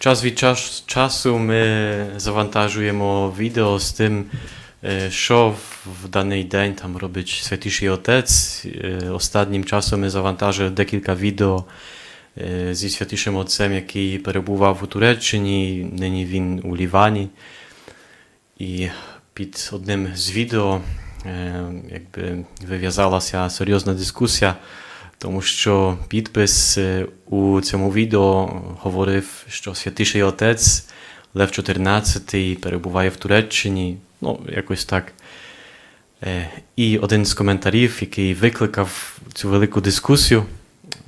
Час від час, часу ми завантажуємо відео з тим, е, що в даний день там робить Святіший Отець. Е, Останнім часом ми завантажили декілька відео е, зі Святішим Отцем, який перебував у Туреччині, нині він у Лівані. І під одним з відео е, якби вив'язалася серйозна дискусія, тому що підпис е, у цьому відео говорив, що Святіший Отець Лев XIV перебуває в Туреччині, ну, якось так. Е, І один з коментарів, який викликав цю велику дискусію,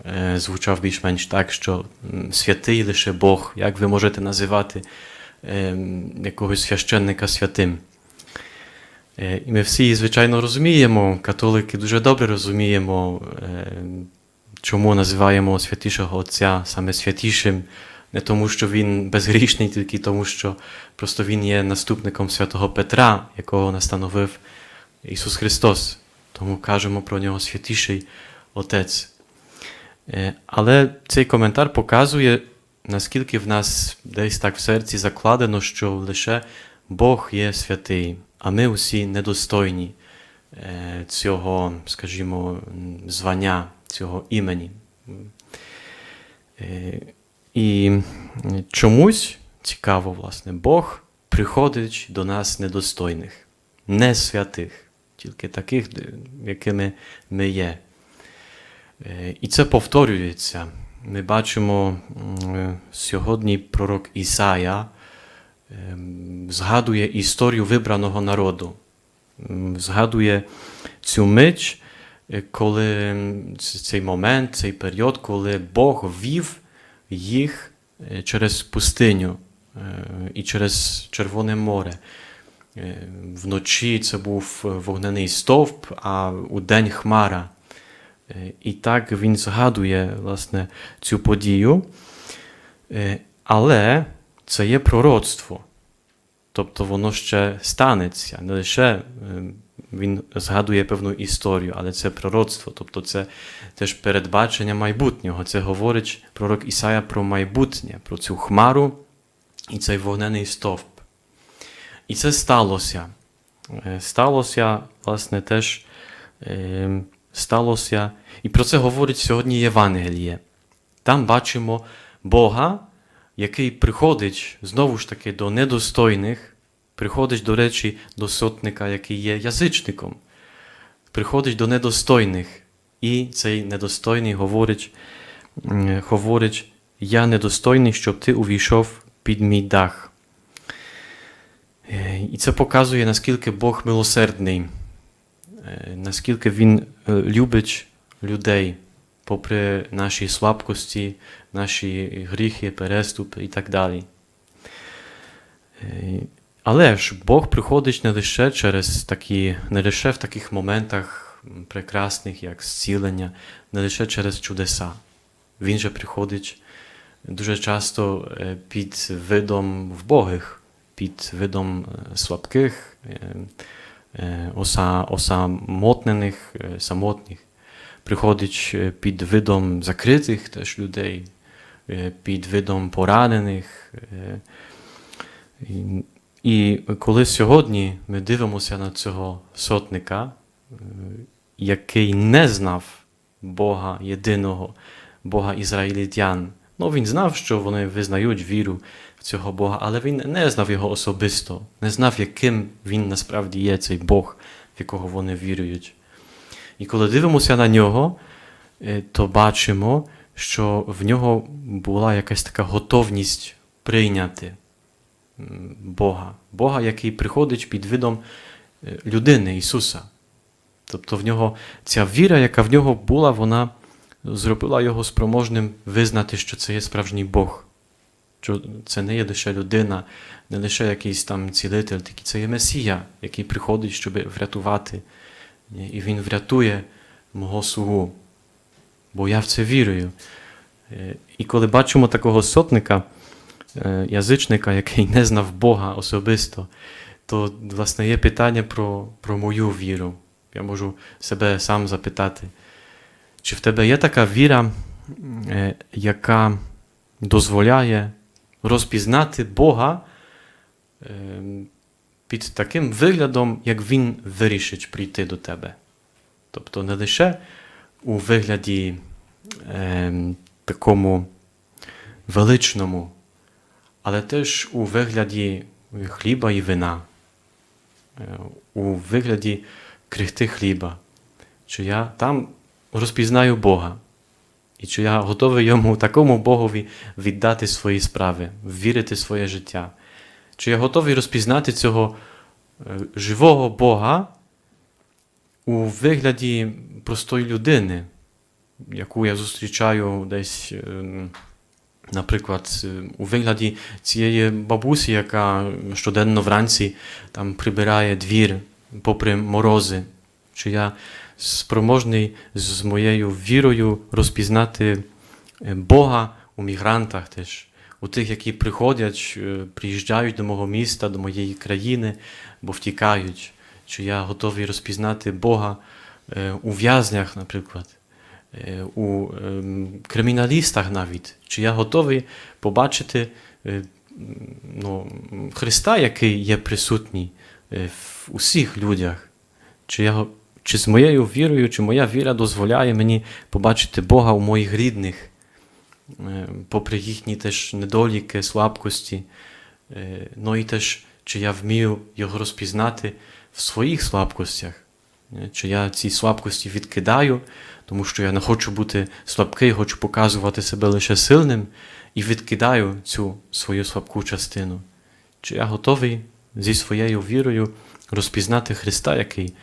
е, звучав більш-менш так, що святий лише Бог, як ви можете називати е, якогось священника святим. Е, І ми всі, звичайно, розуміємо, католики дуже добре розуміємо, е, чому називаємо святішого Отця саме святішим, не тому, що він безгрішний, тільки тому, що просто він є наступником святого Петра, якого настановив Ісус Христос. Тому кажемо про нього святіший Отець. Е, Але цей коментар показує, наскільки в нас десь так в серці закладено, що лише Бог є святий, а ми усі недостойні е, цього, скажімо, звання, цього імені. Е, І чомусь цікаво, власне, Бог приходить до нас недостойних, не святих, тільки таких, якими ми є. Е, І це повторюється. Ми бачимо сьогодні пророк Ісая згадує історію вибраного народу, згадує цю мить, е, коли цей момент, цей період, коли Бог вів їх е, через пустиню е, і через Червоне море. Вночі це був вогняний стовп, а у день хмара. І так він згадує власне цю подію. Але це є пророцтво. Тобто воно ще станеться. Не лише е, він згадує певну історію, але це пророцтво, тобто це теж передбачення майбутнього. Це говорить пророк Ісая про майбутнє, про цю хмару і цей вогнений стовп. І це сталося. Е, Сталося, власне, теж е, сталося. І про це говорить сьогодні Євангеліє. Там бачимо Бога, який приходить знову ж таки до недостойних, приходить, до речі, до сотника, який є язичником, приходить до недостойних. І цей недостойний говорить, говорить я недостойний, щоб ти увійшов під мій дах. Е, І це показує, наскільки Бог милосердний, е, наскільки Він е, любить людей, попри наші слабкості, наші гріхи, переступи і так далі. Е, Але ж Бог приходить не лише через такі, не лише в таких моментах прекрасних, як зцілення, не лише через чудеса. Він же приходить дуже часто е, під видом вбогих, під видом е, слабких, оса, осамотнених, самотніх. Приходить е, під видом закритих теж людей, е, під видом поранених. е, і- коли сьогодні ми дивимося на цього сотника, який не знав Бога єдиного, Бога ізраїльтян, ну він знав, що вони визнають віру в цього Бога, але він не знав його особисто, не знав, яким він насправді є цей Бог, в якого вони вірують. І коли дивимося на нього, е, то бачимо, що в нього була якась така готовність прийняти Бога, Бога, який приходить під видом е, людини Ісуса. Тобто в нього ця віра, яка в нього була, вона зробила його спроможним визнати, що це є справжній Бог. Що це не є лише людина, не лише якийсь там цілитель, це є Месія, який приходить, щоб врятувати. І Він врятує мого слугу. Бо я в це вірую. Е, І коли бачимо такого сотника, е, язичника, який не знав Бога особисто, то власне є питання про, про мою віру. Я можу себе сам запитати, чи в тебе є така віра, е, яка дозволяє розпізнати Бога ем, під таким виглядом, як Він вирішить прийти до тебе. Тобто не лише у вигляді ем, такому величному, але теж у вигляді хліба і вина, е, у вигляді крихти хліба. Чи я там розпізнаю Бога, і чи я готовий йому такому Богові віддати свої справи, вірити своє життя? Чи я готовий розпізнати цього е, живого Бога у вигляді простої людини, яку я зустрічаю десь, ем, наприклад, е, у вигляді цієї бабусі, яка щоденно вранці там прибирає двір попри морози? Чи я спроможний з моєю вірою розпізнати е, Бога у мігрантах теж, у тих, які приходять, е, приїжджають до мого міста, до моєї країни, бо втікають. Чи я готовий розпізнати Бога е, у в'язнях, наприклад, е, у ем, криміналістах навіть. Чи я готовий побачити ну, Христа, який є присутній в усіх людях? Чи, я, чи з моєю вірою, чи моя віра дозволяє мені побачити Бога у моїх рідних, попри їхні теж недоліки, слабкості. Е, Ну і теж, чи я вмію його розпізнати в своїх слабкостях, Е, чи я ці слабкості відкидаю, тому що я не хочу бути слабкий, хочу показувати себе лише сильним, і відкидаю цю свою слабку частину. Чи я готовий зі своєю вірою розпізнати Христа, який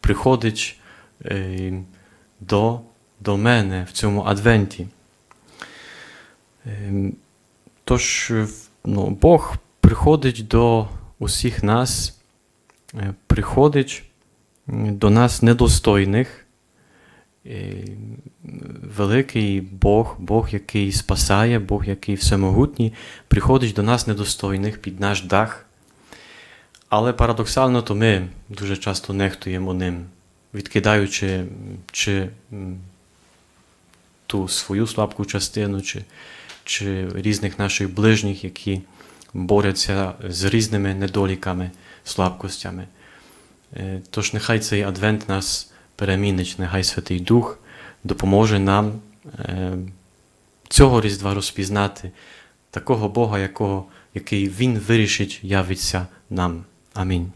приходить е, до, до мене в цьому адвенті? Ем, Тож, ну, Бог приходить до усіх нас, е, приходить до нас недостойних. Е, Великий Бог, Бог, який спасає, Бог, який всемогутній, приходить до нас недостойних під наш дах. Але парадоксально, то ми дуже часто нехтуємо ним, відкидаючи чи ту свою слабку частину, чи, чи різних наших ближніх, які борються з різними недоліками, слабкостями. Е, Тож нехай цей адвент нас перемінить, нехай Святий Дух допоможе нам е, цього Різдва розпізнати, такого Бога, якого, який Він вирішить явиться нам. Амінь.